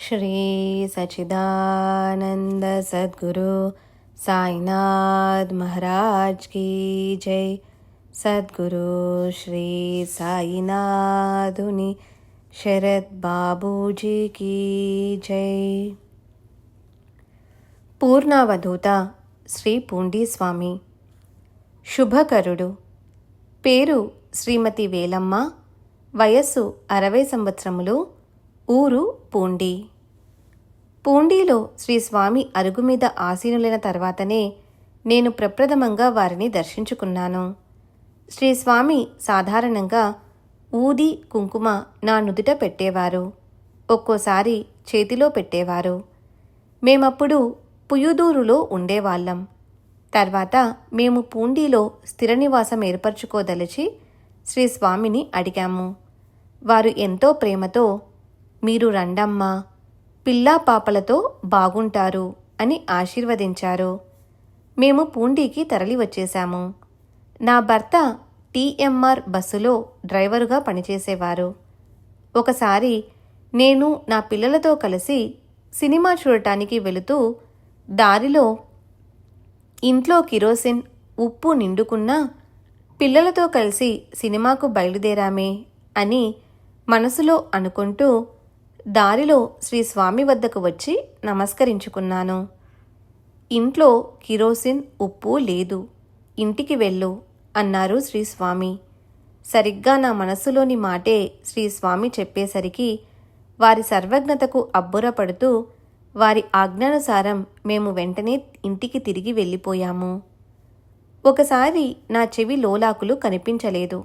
श्री सच्चिदानंद सद्गुरु साईनाथ महाराज की जय सद्गुरु श्री साईनाथुनि शरद बाबूजी की जय పూర్ణావధూత శ్రీ పూండి స్వామి శుభకరుడు పేరు శ్రీమతి వేలమ్మ వయస్సు అరవై సంవత్సరములు ఊరు పూండి. పూండిలో శ్రీ స్వామి అరుగు మీద ఆసీనులైన తర్వాతనే నేను ప్రప్రథమంగా వారిని దర్శించుకున్నాను. శ్రీ స్వామి సాధారణంగా ఊది కుంకుమ నా నుదుట పెట్టేవారు. ఒక్కోసారి చేతిలో పెట్టేవారు. మేమప్పుడు పుయుదూరులో ఉండేవాళ్ళం. తర్వాత మేము పూండిలో స్థిర నివాసం ఏర్పరచుకోదలిచి శ్రీ స్వామిని అడిగాము. వారు ఎంతో ప్రేమతో మీరు రండమ్మా పిల్లా పాపలతో బాగుంటారు అని ఆశీర్వదించారు. మేము పూండికి తరలి వచ్చేశాము. నా భర్త టీఎంఆర్ బస్సులో డ్రైవరుగా పనిచేసేవారు. ఒకసారి నేను నా పిల్లలతో కలిసి సినిమా చూడటానికి వెళుతూ దారిలో ఇంట్లో కిరోసిన్ ఉప్పు నిండుకున్నా పిల్లలతో కలిసి సినిమాకు బయలుదేరామే అని మనసులో అనుకుంటూ దారిలో శ్రీ స్వామి వద్దకు వచ్చి నమస్కరించుకున్నాను. ఇంట్లో కిరోసిన్ ఉప్పు లేదు. ఇంటికి వెళ్ళు అన్నారు శ్రీ స్వామి. సరిగ్గా నా మనస్సులోని మాటే శ్రీ స్వామి చెప్పేసరికి వారి సర్వజ్ఞతకు అబ్బురపడుతూ వారి ఆజ్ఞానుసారం మేము వెంటనే ఇంటికి తిరిగి వెళ్ళిపోయాము. ఒకసారి నా చెవి లోలాకులు కనిపించలేదు.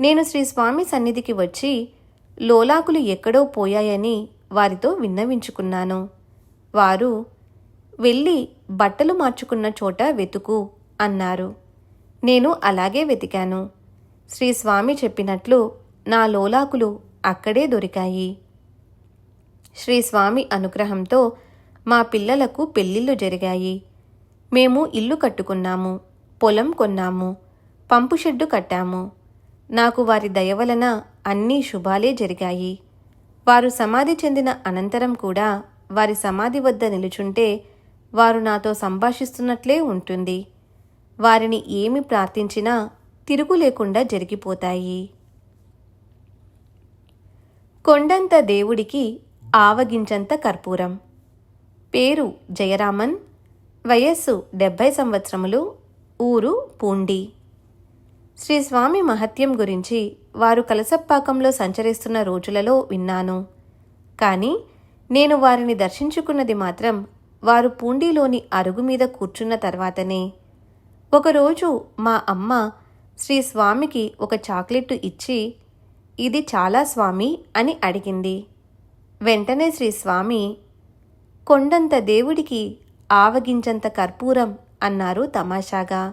నేను శ్రీ స్వామి సన్నిధికి వచ్చి లోలాకులు ఎక్కడో పోయాయని వారితో విన్నవించుకున్నాను. వారు వెళ్ళి బట్టలు మార్చుకున్న చోట వెతుకు అన్నారు. నేను అలాగే వెతికాను. శ్రీ స్వామి చెప్పినట్లు నా లోలాకులు అక్కడే దొరికాయి. శ్రీ స్వామి అనుగ్రహంతో మా పిల్లలకు పెళ్ళిళ్ళు జరిగాయి. మేము ఇల్లు కట్టుకున్నాము పొలం కొన్నాము పంపు షెడ్డు కట్టాము. నాకు వారి దయ వలన అన్నీ శుభాలే జరిగాయి. వారు సమాధి చెందిన అనంతరం కూడా వారి సమాధి వద్ద నిలుచుంటే వారు నాతో సంభాషిస్తున్నట్లే ఉంటుంది. వారిని ఏమి ప్రార్థించినా తిరుగు లేకుండా జరిగిపోతాయి. కొండంత దేవుడికి ఆవగించంత కర్పూరం. పేరు జయరామన్. వయస్సు డెబ్భై సంవత్సరములు. ఊరు పూండి. శ్రీ స్వామి మహత్యం గురించి వారు కలసప్పాకంలో సంచరిస్తున్న రోజులలో విన్నాను. కానీ నేను వారిని దర్శించుకున్నది మాత్రం వారు పూండిలోని అరుగు మీద కూర్చున్న తర్వాతనే. ఒకరోజు మా అమ్మ శ్రీ స్వామికి ఒక చాక్లెట్ ఇచ్చి ఇది చాలా స్వామి అని అడిగింది. వెంటనే శ్రీ స్వామి కొండంత దేవుడికి ఆవగించంత కర్పూరం అన్నారు తమాషాగా.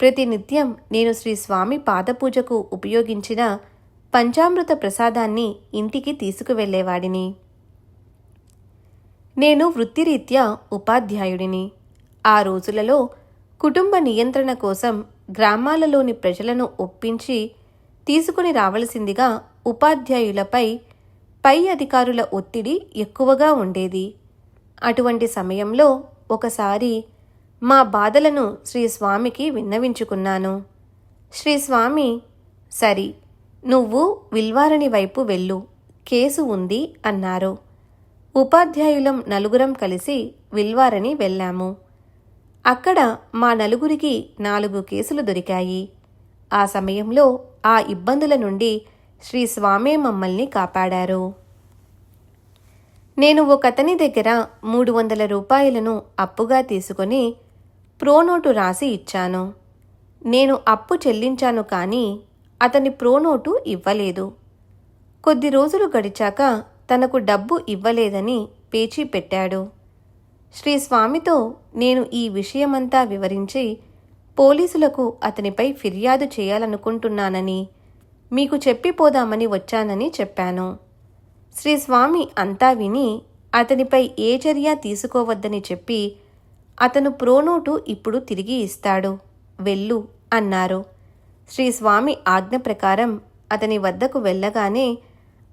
ప్రతినిత్యం నేను శ్రీ స్వామి పాదపూజకు ఉపయోగించిన పంచామృత ప్రసాదాన్ని ఇంటికి తీసుకువెళ్ళేవాడిని. నేను వృత్తిరీత్యా ఉపాధ్యాయుడిని. ఆ రోజులలో కుటుంబ నియంత్రణ కోసం గ్రామాలలోని ప్రజలను ఒప్పించి తీసుకుని రావలసిందిగా ఉపాధ్యాయులపై పై అధికారుల ఒత్తిడి ఎక్కువగా ఉండేది. అటువంటి సమయంలో ఒకసారి మా బాధలను శ్రీ స్వామికి విన్నవించుకున్నాను. శ్రీ స్వామి సరి నువ్వు విల్వారణి వైపు వెళ్ళు కేసు ఉంది అన్నారు. ఉపాధ్యాయులం నలుగురం కలిసి విల్వారని వెళ్ళాము. అక్కడ మా నలుగురికి నాలుగు కేసులు దొరికాయి. ఆ సమయంలో ఆ ఇబ్బందుల నుండి శ్రీ స్వామే మమ్మల్ని కాపాడారు. నేను ఒకతని దగ్గర మూడు వందల రూపాయలను అప్పుగా తీసుకొని ప్రోనోటు రాసి ఇచ్చాను. నేను అప్పు చెల్లించాను కానీ అతని ప్రోనోటు ఇవ్వలేదు. కొద్ది రోజులు గడిచాక తనకు డబ్బు ఇవ్వలేదని పేచీ పెట్టాడు. శ్రీ స్వామితో నేను ఈ విషయమంతా వివరించి పోలీసులకు అతనిపై ఫిర్యాదు చేయాలనుకుంటున్నానని మీకు చెప్పిపోదామని వచ్చానని చెప్పాను. శ్రీ స్వామి అంతా విని అతనిపై ఏ చర్య తీసుకోవద్దని చెప్పి అతను ప్రోనోటు ఇప్పుడు తిరిగి ఇస్తాడు. వెళ్ళు అన్నారు. శ్రీస్వామి ఆజ్ఞ ప్రకారం అతని వద్దకు వెళ్ళగానే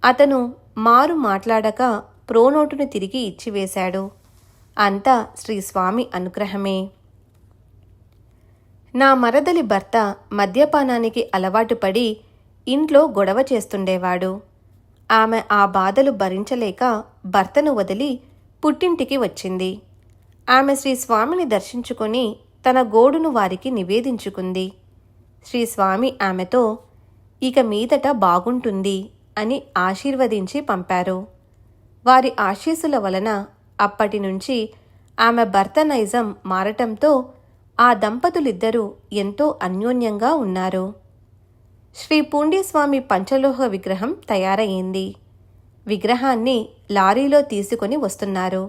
అతను మారు మాట్లాడక ప్రోనోటును తిరిగి ఇచ్చివేశాడు. అంతా శ్రీ స్వామి అనుగ్రహమే. నా మరదలి భర్త మద్యపానానికి అలవాటు పడి ఇంట్లో గొడవ చేస్తుండేవాడు. ఆమె ఆ బాధలు భరించలేక భర్తను వదిలి పుట్టింటికి వచ్చింది. ఆమె శ్రీ స్వామిని దర్శించుకొని తన గోడును వారికి నివేదించుకుంది. శ్రీ స్వామి ఆమెతో ఇక మీదట బాగుంటుంది అని ఆశీర్వదించి పంపారు. వారి ఆశీస్సుల వలన అప్పటి నుంచి ఆమె భర్త నైజం మారటంతో ఆ దంపతులిద్దరూ ఎంతో అన్యోన్యంగా ఉన్నారు. శ్రీ పూండీస్వామి పంచలోహ విగ్రహం తయారయ్యింది విగ్రహాన్ని లారీలో తీసుకొని వస్తున్నారు.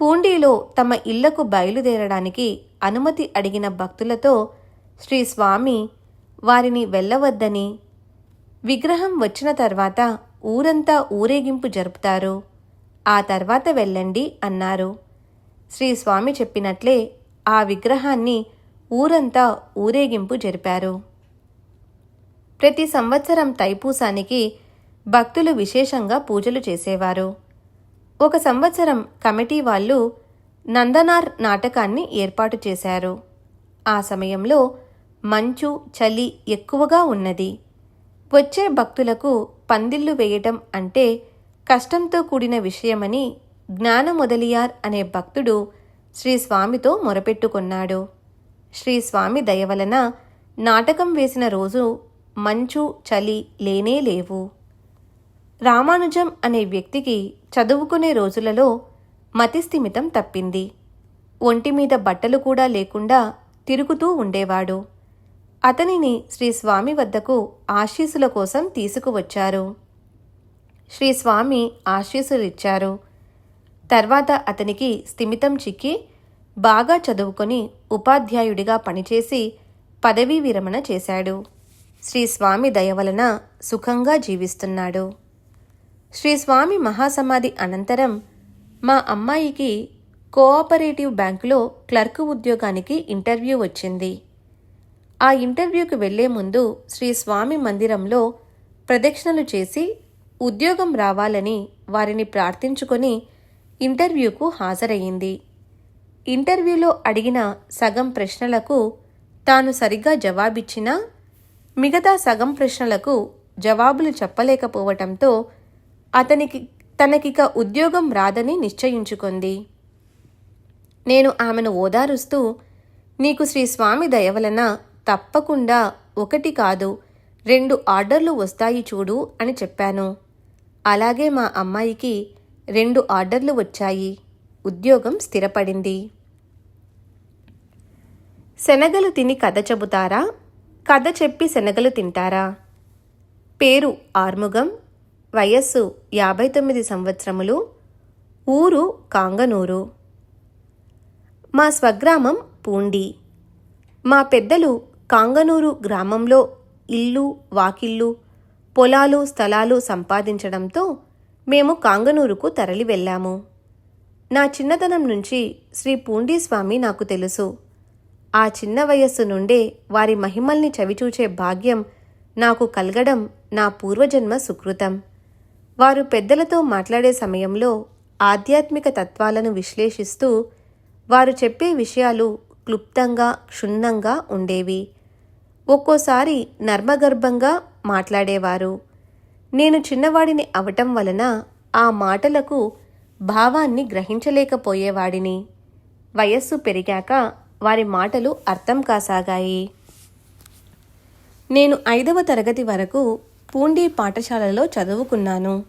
పూండీలో తమ ఇళ్ళకు బయలుదేరడానికి అనుమతి అడిగిన భక్తులతో శ్రీ స్వామి వారిని వెళ్ళవద్దని విగ్రహం వచ్చిన తర్వాత ఊరంతా ఊరేగింపు జరుపుతారు. ఆ తర్వాత వెళ్ళండి అన్నారు. శ్రీ స్వామి చెప్పినట్లే ఆ విగ్రహాన్ని ఊరంతా ఊరేగింపు జరిపారు. ప్రతి సంవత్సరం తైపూసానికి భక్తులు విశేషంగా పూజలు చేసేవారు. ఒక సంవత్సరం కమిటీ వాళ్ళు నందనార్ నాటకాన్ని ఏర్పాటు చేశారు. ఆ సమయంలో మంచు చలి ఎక్కువగా ఉన్నది. వచ్చే భక్తులకు పందిళ్ళు వేయటం అంటే కష్టంతో కూడిన విషయమని జ్ఞానమొదలియార్ అనే భక్తుడు శ్రీస్వామితో మొరపెట్టుకున్నాడు. శ్రీస్వామి దయవలన నాటకం వేసిన రోజు మంచు చలి లేనే లేవు. రామానుజం అనే వ్యక్తికి చదువుకునే రోజులలో మతిస్థిమితం తప్పింది. ఒంటి మీద బట్టలు కూడా లేకుండా తిరుగుతూ ఉండేవాడు. అతనిని శ్రీ స్వామి వద్దకు ఆశీస్సుల కోసం తీసుకువచ్చారు. శ్రీ స్వామి ఆశీస్సులిచ్చారు. తర్వాత అతనికి స్థిమితం చిక్కి బాగా చదువుకొని ఉపాధ్యాయుడిగా పనిచేసి పదవీ విరమణ చేశాడు. శ్రీ స్వామి దయ వలన సుఖంగా జీవిస్తున్నాడు. శ్రీ స్వామి మహాసమాధి అనంతరం మా అమ్మాయికి కోఆపరేటివ్ బ్యాంకులో క్లర్క్ ఉద్యోగానికి ఇంటర్వ్యూ వచ్చింది. ఆ ఇంటర్వ్యూకి వెళ్ళే ముందు శ్రీ స్వామి మందిరంలో ప్రదక్షిణలు చేసి ఉద్యోగం రావాలని వారిని ప్రార్థించుకొని ఇంటర్వ్యూకు హాజరయ్యింది. ఇంటర్వ్యూలో అడిగిన సగం ప్రశ్నలకు తాను సరిగ్గా జవాబిచ్చినా మిగతా సగం ప్రశ్నలకు జవాబులు చెప్పలేకపోవటంతో అతనికి తనకిక ఉద్యోగం రాదని నిశ్చయించుకుంది. నేను ఆమెను ఓదారుస్తూ నీకు శ్రీ స్వామి దయవలన తప్పకుండా ఒకటి కాదు రెండు ఆర్డర్లు వస్తాయి చూడు అని చెప్పాను. అలాగే మా అమ్మాయికి రెండు ఆర్డర్లు వచ్చాయి. ఉద్యోగం స్థిరపడింది. శనగలు తిని కథ చెబుతారా? కథ చెప్పి శనగలు తింటారా? పేరు ఆర్ముగం వయస్సు యాభై తొమ్మిది సంవత్సరములు ఊరు కాంగనూరు. మా స్వగ్రామం పూండి. మా పెద్దలు కాంగనూరు గ్రామంలో ఇల్లు వాకిళ్ళు పొలాలు స్థలాలు సంపాదించడంతో మేము కాంగనూరుకు తరలి వెళ్ళాము. నా చిన్నతనం నుంచి శ్రీ పూండీస్వామి నాకు తెలుసు. ఆ చిన్న వయస్సు నుండే వారి మహిమల్ని చవిచూచే భాగ్యం నాకు కలగడం నా పూర్వజన్మ సుకృతం. వారు పెద్దలతో మాట్లాడే సమయంలో ఆధ్యాత్మిక తత్వాలను విశ్లేషిస్తూ వారు చెప్పే విషయాలు క్లుప్తంగా క్షుణ్ణంగా ఉండేవి. ఒక్కోసారి నర్మగర్భంగా మాట్లాడేవారు. నేను చిన్నవాడిని అవటం వలన ఆ మాటలకు భావాన్ని గ్రహించలేకపోయేవాడిని. వయస్సు పెరిగాక వారి మాటలు అర్థం కాసాగాయి. నేను ఐదవ తరగతి వరకు పూండి పాఠశాలలో చదువుకున్నాను.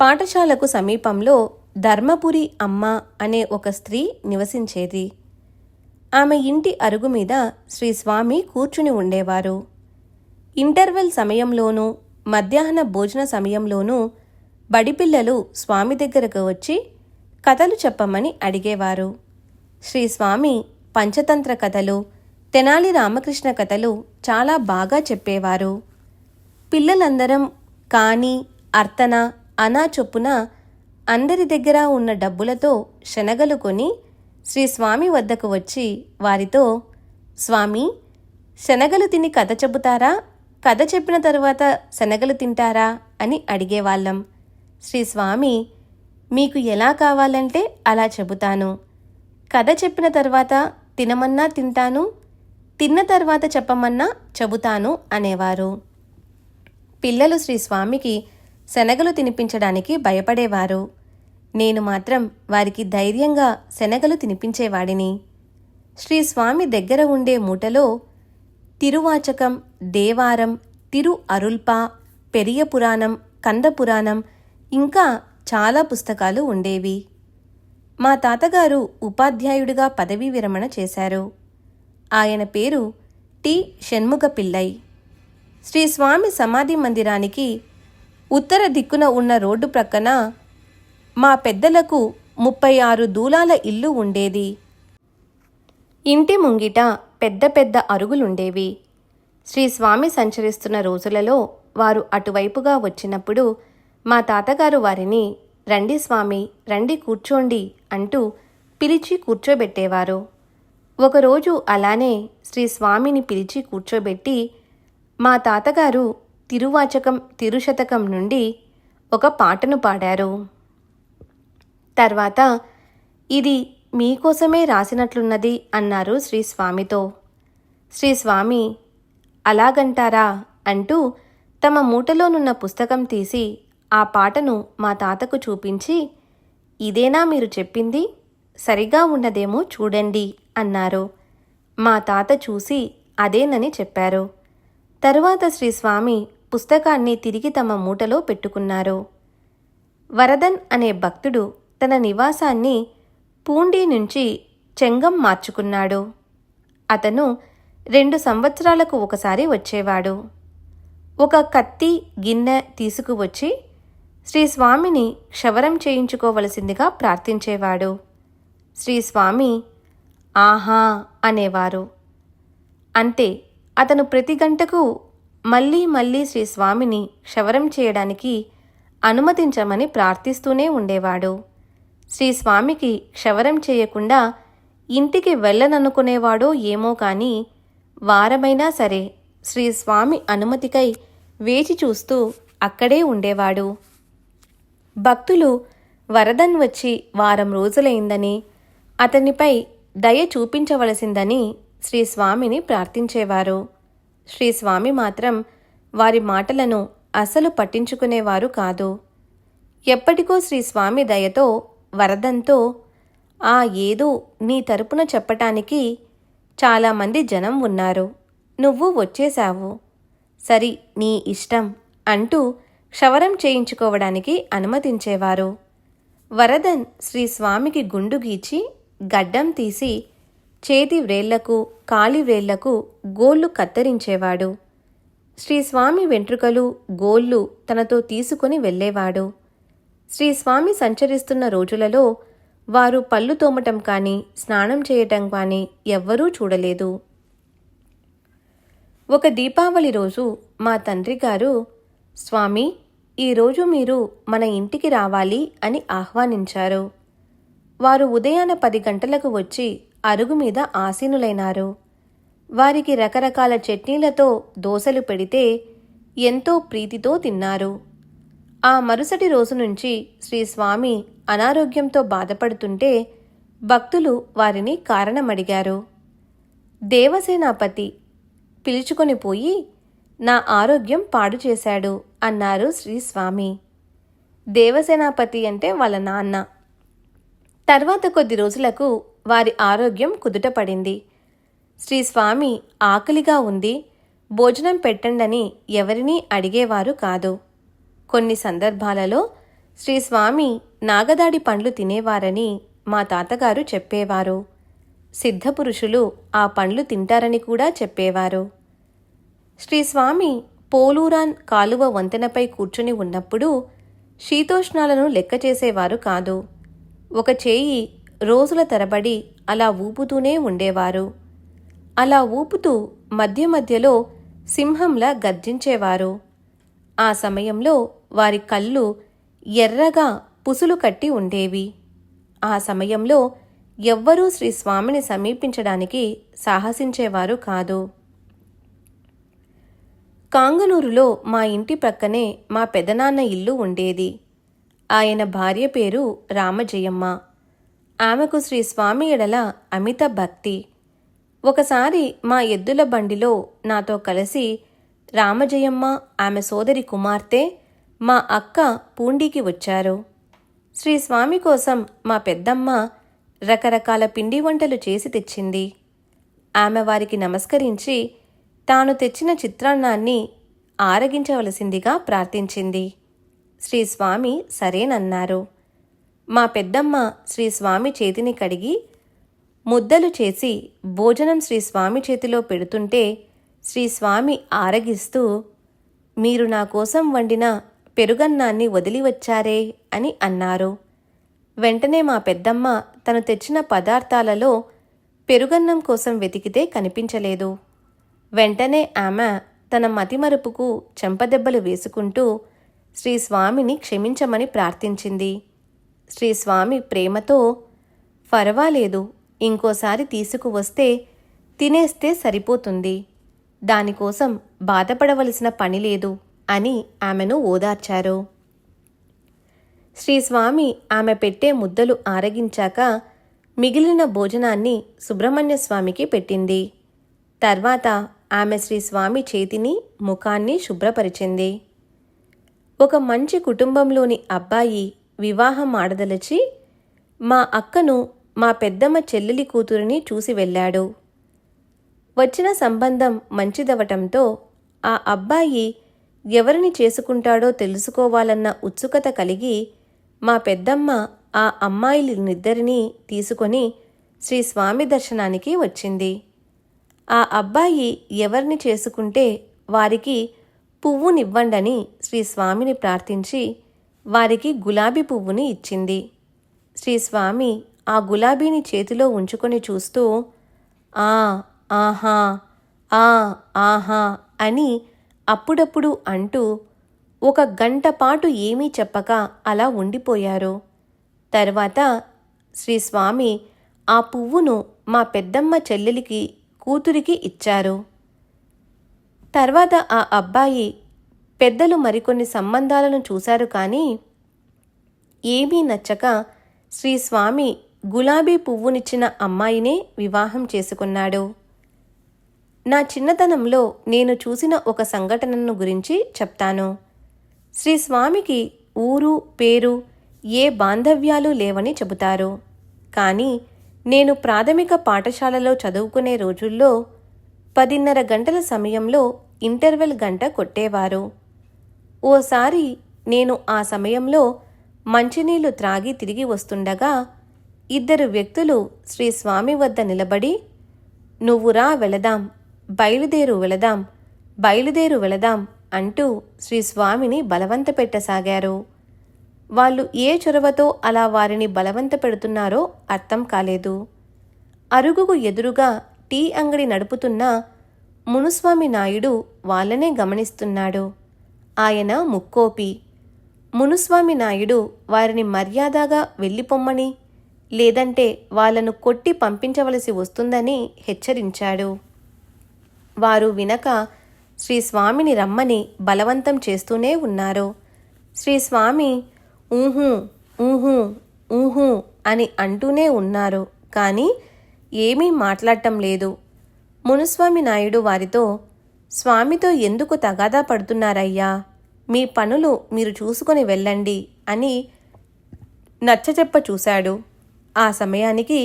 పాఠశాలకు సమీపంలో ధర్మపురి అమ్మ అనే ఒక స్త్రీ నివసించేది. ఆమె ఇంటి అరుగు మీద శ్రీ స్వామి కూర్చుని ఉండేవారు. ఇంటర్వెల్ సమయంలోనూ మధ్యాహ్న భోజన సమయంలోనూ బడిపిల్లలు స్వామి దగ్గరకు వచ్చి కథలు చెప్పమని అడిగేవారు. శ్రీ స్వామి పంచతంత్ర కథలు తెనాలి రామకృష్ణ కథలు చాలా బాగా చెప్పేవారు. పిల్లలందరం కానీ అర్తన అనా చొప్పున అందరి దగ్గర ఉన్న డబ్బులతో శనగలు కొని శ్రీ స్వామి వద్దకు వచ్చి వారితో స్వామి శనగలు తిని కథ చెబుతారా? కథ చెప్పిన తరువాత శనగలు తింటారా? అని అడిగేవాళ్ళం. శ్రీ స్వామి మీకు ఎలా కావాలంటే అలా చెబుతాను. కథ చెప్పిన తర్వాత తినమన్నా తింటాను తిన్న తర్వాత చెప్పమన్నా చెబుతాను అనేవారు. పిల్లలు శ్రీ స్వామికి శనగలు తినిపించడానికి భయపడేవారు. నేను మాత్రం వారికి ధైర్యంగా శనగలు తినిపించేవాడిని. శ్రీ స్వామి దగ్గర ఉండే మూటలో తిరువాచకం దేవారం తిరు అరుల్ప పెరియ పురాణం కంద పురాణం ఇంకా చాలా పుస్తకాలు ఉండేవి. మా తాతగారు ఉపాధ్యాయుడిగా పదవీ విరమణ చేశారు. ఆయన పేరు టి షణ్ముగ పిల్లై శ్రీ స్వామి సమాధి మందిరానికి ఉత్తర దిక్కున ఉన్న రోడ్డు ప్రక్కన మా పెద్దలకు ముప్పై ఆరు దూలాల ఇల్లు ఉండేది. ఇంటి ముంగిట పెద్ద పెద్ద అరుగులుండేవి. శ్రీ స్వామి సంచరిస్తున్న రోజులలో వారు అటువైపుగా వచ్చినప్పుడు మా తాతగారు వారిని రండి స్వామి రండి కూర్చోండి అంటూ పిలిచి కూర్చోబెట్టేవారు. ఒకరోజు అలానే శ్రీ స్వామిని పిలిచి కూర్చోబెట్టి మా తాతగారు తిరువాచకం తిరుశతకం నుండి ఒక పాటను పాడారు. తర్వాత ఇది మీకోసమే రాసినట్లున్నది అన్నారు శ్రీ స్వామితో శ్రీ స్వామి అలాగంటారా? అంటూ తమ మూటలోనున్న పుస్తకం తీసి ఆ పాటను మా తాతకు చూపించి ఇదేనా మీరు చెప్పింది? సరిగా ఉన్నదేమో చూడండి అన్నారు. మా తాత చూసి అదేనని చెప్పారు. తరువాత శ్రీ స్వామి పుస్తకాన్ని తిరిగి తమ మూటలో పెట్టుకున్నారు. వరదన్ అనే భక్తుడు తన నివాసాన్ని పూండి నుంచి చెంగం మార్చుకున్నాడు. అతను రెండు సంవత్సరాలకు ఒకసారి వచ్చేవాడు. ఒక కత్తి గిన్నె తీసుకువచ్చి శ్రీ స్వామిని క్షవరం చేయించుకోవలసిందిగా ప్రార్థించేవాడు. శ్రీ స్వామి ఆహా అనేవారు. అంతే అతను ప్రతి గంటకు మళ్ళీ మళ్ళీ శ్రీ స్వామిని క్షవరం చేయడానికి అనుమతించమని ప్రార్థిస్తూనే ఉండేవాడు. శ్రీ స్వామికి క్షవరం చేయకుండా ఇంటికి వెళ్ళననుకునేవాడో ఏమో కానీ వారమైనా సరే శ్రీ స్వామి అనుమతికై వేచి చూస్తూ అక్కడే ఉండేవాడు. భక్తులు వరదన్ వచ్చి వారం రోజులైందని అతనిపై దయ చూపించవలసిందని శ్రీ స్వామిని ప్రార్థించేవారు. శ్రీ స్వామి మాత్రం వారి మాటలను అసలు పట్టించుకునేవారు కాదు. ఎప్పటికో శ్రీ స్వామి దయతో వరదంతో ఆ ఏదో నీ తరపున చెప్పటానికి చాలామంది జనం ఉన్నారు. నువ్వు వచ్చేశావు. సరి నీ ఇష్టం అంటూ క్షవరం చేయించుకోవడానికి అనుమతించేవారు. వరదన్ శ్రీ స్వామికి గుండు గీచి గడ్డం తీసి చేతి వ్రేళ్ళకు కాలి వ్రేళ్ళకు గోళ్ళు కత్తిరించేవాడు. శ్రీస్వామి వెంట్రుకలు గోళ్ళు తనతో తీసుకుని వెళ్ళేవాడు. శ్రీస్వామి సంచరిస్తున్న రోజులలో వారు పళ్ళు తోమటం కానీ స్నానం చేయటం కానీ ఎవ్వరూ చూడలేదు. ఒక దీపావళి రోజు మా తండ్రి గారు స్వామి ఈరోజు మీరు మన ఇంటికి రావాలి అని ఆహ్వానించారు. వారు ఉదయాన పది గంటలకు వచ్చి అరుగు మీద ఆసీనులైనారు. వారికి రకరకాల చట్నీలతో దోశలు పెడితే ఎంతో ప్రీతితో తిన్నారు. ఆ మరుసటి రోజు నుంచి శ్రీ స్వామి అనారోగ్యంతో బాధపడుతుంటే భక్తులు వారిని కారణమడిగారు. దేవసేనాపతి పిలుచుకొని పోయి నా ఆరోగ్యం పాడు చేశాడు అన్నారు శ్రీ స్వామి. దేవసేనాపతి అంటే వాళ్ళ నాన్న. తర్వాత కొద్ది రోజులకు వారి ఆరోగ్యం కుదుటపడింది. శ్రీ స్వామి ఆకలిగా ఉంది. భోజనం పెట్టండని ఎవరినీ అడిగేవారు కాదు. కొన్ని సందర్భాలలో శ్రీ స్వామి నాగదాడి పండ్లు తినేవారని మా తాతగారు చెప్పేవారు. సిద్ధపురుషులు ఆ పండ్లు తింటారని కూడా చెప్పేవారు. శ్రీస్వామి పోలూరాన్ కాలువ వంతెనపై కూర్చుని ఉన్నప్పుడు శీతోష్ణాలను లెక్క చేసేవారు కాదు. ఒక చేయి రోజుల తరబడి అలా ఊపుతూనే ఉండేవారు. అలా ఊపుతూ మధ్య మధ్యలో సింహంలా గర్జించేవారు. ఆ సమయంలో వారి కళ్ళు ఎర్రగా పుసులు కట్టి ఉండేవి. ఆ సమయంలో ఎవ్వరూ శ్రీ స్వామిని సమీపించడానికి సాహసించేవారు కాదు. కాంగనూరులో మా ఇంటి ప్రక్కనే మా పెదనాన్న ఇల్లు ఉండేది. ఆయన భార్య పేరు రామజయమ్మ. ఆమెకు శ్రీ స్వామి ఎడల అమిత భక్తి. ఒకసారి మా ఎద్దుల బండిలో నాతో కలిసి రామజయమ్మ ఆమె సోదరి కుమార్తె మా అక్క పూండికి వచ్చారు. శ్రీ స్వామి కోసం మా పెద్దమ్మ రకరకాల పిండి వంటలు చేసి తెచ్చింది. ఆమె వారికి నమస్కరించి తాను తెచ్చిన చిత్రాన్నాన్ని ఆరగించవలసిందిగా ప్రార్థించింది. శ్రీ స్వామి సరేనన్నారు. మా పెద్దమ్మ శ్రీ స్వామి చేతిని కడిగి ముద్దలు చేసి భోజనం శ్రీ స్వామి చేతిలో పెడుతుంటే శ్రీ స్వామి ఆరగిస్తూ మీరు నా కోసం వండిన పెరుగన్నాన్ని వదిలి వచ్చారే అని అన్నారు. వెంటనే మా పెద్దమ్మ తను తెచ్చిన పదార్థాలలో పెరుగన్నం కోసం వెతికితే కనిపించలేదు. వెంటనే ఆమె తన మతిమరుపుకు చెంపదెబ్బలు వేసుకుంటూ శ్రీ స్వామిని క్షమించమని ప్రార్థించింది. శ్రీ స్వామి ప్రేమతో పర్వాలేదు ఇంకోసారి తీసుకువస్తే తినేస్తే సరిపోతుంది. దానికోసం బాధపడవలసిన పని లేదు అని ఆమెను ఓదార్చారు. శ్రీస్వామి ఆమె పెట్టే ముద్దలు ఆరగించాక మిగిలిన భోజనాన్ని సుబ్రహ్మణ్య స్వామికి పెట్టింది. తర్వాత ఆమె శ్రీస్వామి చేతిని ముఖాన్ని శుభ్రపరిచింది. ఒక మంచి కుటుంబంలోని అబ్బాయి వివాహం ఆడదలచి మా అక్కను మా పెద్దమ్మ చెల్లెలి కూతురిని చూసి వెళ్ళాడు. వచ్చిన సంబంధం మంచిదవటంతో ఆ అబ్బాయి ఎవరిని చేసుకుంటాడో తెలుసుకోవాలన్న ఉత్సుకత కలిగి మా పెద్దమ్మ ఆ అమ్మాయిలినిద్దరినీ తీసుకొని శ్రీ స్వామి దర్శనానికి వచ్చింది. ఆ అబ్బాయి ఎవరిని చేసుకుంటే వారికి పువ్వునివ్వండని శ్రీ స్వామిని ప్రార్థించి వారికి గులాబీ పువ్వుని ఇచ్చింది. శ్రీస్వామి ఆ గులాబీని చేతిలో ఉంచుకొని చూస్తూ ఆ ఆహా ఆ ఆహా అని అప్పుడప్పుడు అంటూ ఒక గంట పాటు ఏమీ చెప్పక అలా ఉండిపోయారు. తర్వాత శ్రీ స్వామి ఆ పువ్వును మా పెద్దమ్మ చెల్లెలికి కూతురికి ఇచ్చారు. తర్వాత ఆ అబ్బాయి పెద్దలు మరికొన్ని సంబంధాలను చూశారు కానీ ఏమీ నచ్చక శ్రీ స్వామి గులాబీ పువ్వునిచ్చిన అమ్మాయినే వివాహం చేసుకున్నాడు. నా చిన్నతనంలో నేను చూసిన ఒక సంఘటనను గురించి చెప్తాను. శ్రీ స్వామికి ఊరు పేరు ఏ బాంధవ్యాలు లేవని చెబుతారు. కానీ నేను ప్రాథమిక పాఠశాలలో చదువుకునే రోజుల్లో పదిన్నర గంటల సమయంలో ఇంటర్వెల్ గంట కొట్టేవారు. ఓసారి నేను ఆ సమయంలో మంచినీళ్ళు త్రాగి తిరిగి వస్తుండగా ఇద్దరు వ్యక్తులు శ్రీ స్వామి వద్ద నిలబడి నువ్వురా వెళదాం బయలుదేరు వెళదాం బయలుదేరు వెళదాం అంటూ శ్రీ స్వామిని బలవంత పెట్టసాగారు వాళ్ళు ఏ చొరవతో అలా వారిని బలవంత పెడుతున్నారో అర్థం కాలేదు. అరుగుకు ఎదురుగా టీ అంగడి నడుపుతున్న మునుస్వామి నాయుడు వాళ్ళనే గమనిస్తున్నాడు. ఆయన ముక్కోపి. మునుస్వామి నాయుడు వారిని మర్యాదగా వెళ్ళిపొమ్మని లేదంటే వాళ్ళను కొట్టి పంపించవలసి వస్తుందని హెచ్చరించాడు. వారు వినక శ్రీ స్వామిని రమ్మని బలవంతం చేస్తూనే ఉన్నారు. శ్రీ స్వామి ఊహూ ఊహూ ఊహూ అని అంటూనే ఉన్నారు. కానీ ఏమీ మాట్లాడటం లేదు. మునుస్వామి నాయుడు వారితో స్వామితో ఎందుకు తగాదా పడుతున్నారయ్యా? మీ పనులు మీరు చూసుకొని వెళ్ళండి అని నచ్చచెప్ప చూశాడు. ఆ సమయానికి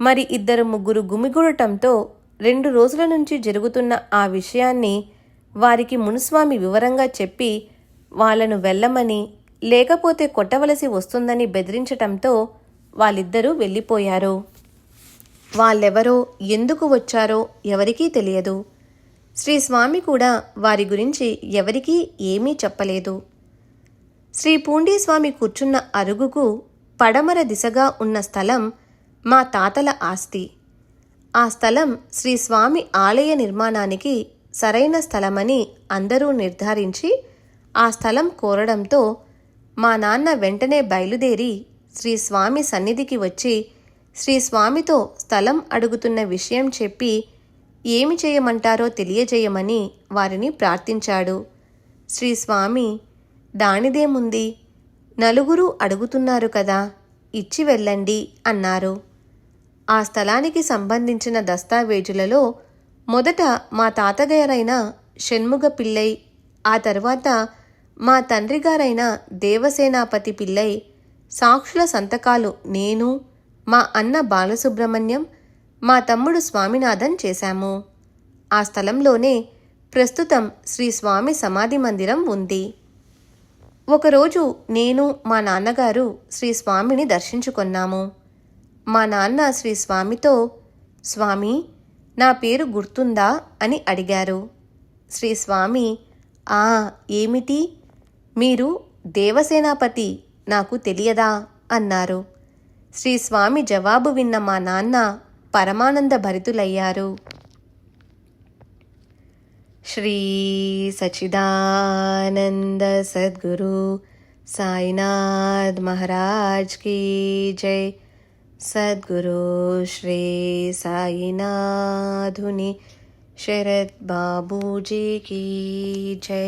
మరి ఇద్దరు ముగ్గురు గుమిగూడటంతో రెండు రోజుల నుంచి జరుగుతున్న ఆ విషయాన్ని వారికి మునుస్వామి వివరంగా చెప్పి వాళ్ళను వెళ్ళమని లేకపోతే కొట్టవలసి వస్తుందని బెదిరించటంతో వాళ్ళిద్దరూ వెళ్ళిపోయారు. వాళ్ళెవరో ఎందుకు వచ్చారో ఎవరికీ తెలియదు. శ్రీ స్వామి కూడా వారి గురించి ఎవరికీ ఏమీ చెప్పలేదు. శ్రీ పూండీస్వామి కూర్చున్న అరుగుకు పడమర దిశగా ఉన్న స్థలం మా తాతల ఆస్తి. ఆ స్థలం శ్రీ స్వామి ఆలయ నిర్మాణానికి సరైన స్థలమని అందరూ నిర్ధారించి ఆ స్థలం కోరడంతో మా నాన్న వెంటనే బయలుదేరి శ్రీ స్వామి సన్నిధికి వచ్చి శ్రీ స్వామితో స్థలం అడుగుతున్న విషయం చెప్పి ఏమి చేయమంటారో తెలియజేయమని వారిని ప్రార్థించాడు. శ్రీ స్వామి దానిదేముంది? నలుగురు అడుగుతున్నారు కదా ఇచ్చి వెళ్ళండి అన్నారు. ఆ స్థలానికి సంబంధించిన దస్తావేజులలో మొదట మా తాతగారైన షణ్ముగ పిల్లై ఆ తర్వాత మా తండ్రి గారైన దేవసేనాపతి పిల్లై సాక్షుల సంతకాలు నేను మా అన్న బాలసుబ్రహ్మణ్యం మా తమ్ముడు స్వామినాథన్ చేశాము. ఆ స్థలంలోనే ప్రస్తుతం శ్రీ స్వామి సమాధి మందిరం ఉంది. ఒకరోజు నేను మా నాన్నగారు శ్రీ స్వామిని దర్శించుకున్నాము. మా నాన్న శ్రీ స్వామితో స్వామి నా పేరు గుర్తుందా? అని అడిగారు. శ్రీ స్వామి ఆ ఏమిటి? మీరు దేవసేనాపతి నాకు తెలియదా? అన్నారు. శ్రీ స్వామి జవాబు విన్న మా నాన్న పరమానంద భరితులయ్యారు శ్రీ సచిదానంద సద్గురు సాయినాథ్ మహారాజ్ కీ జై సద్గురు శ్రీ సాయినాథుని శరత్ బాబూజీ కీ జై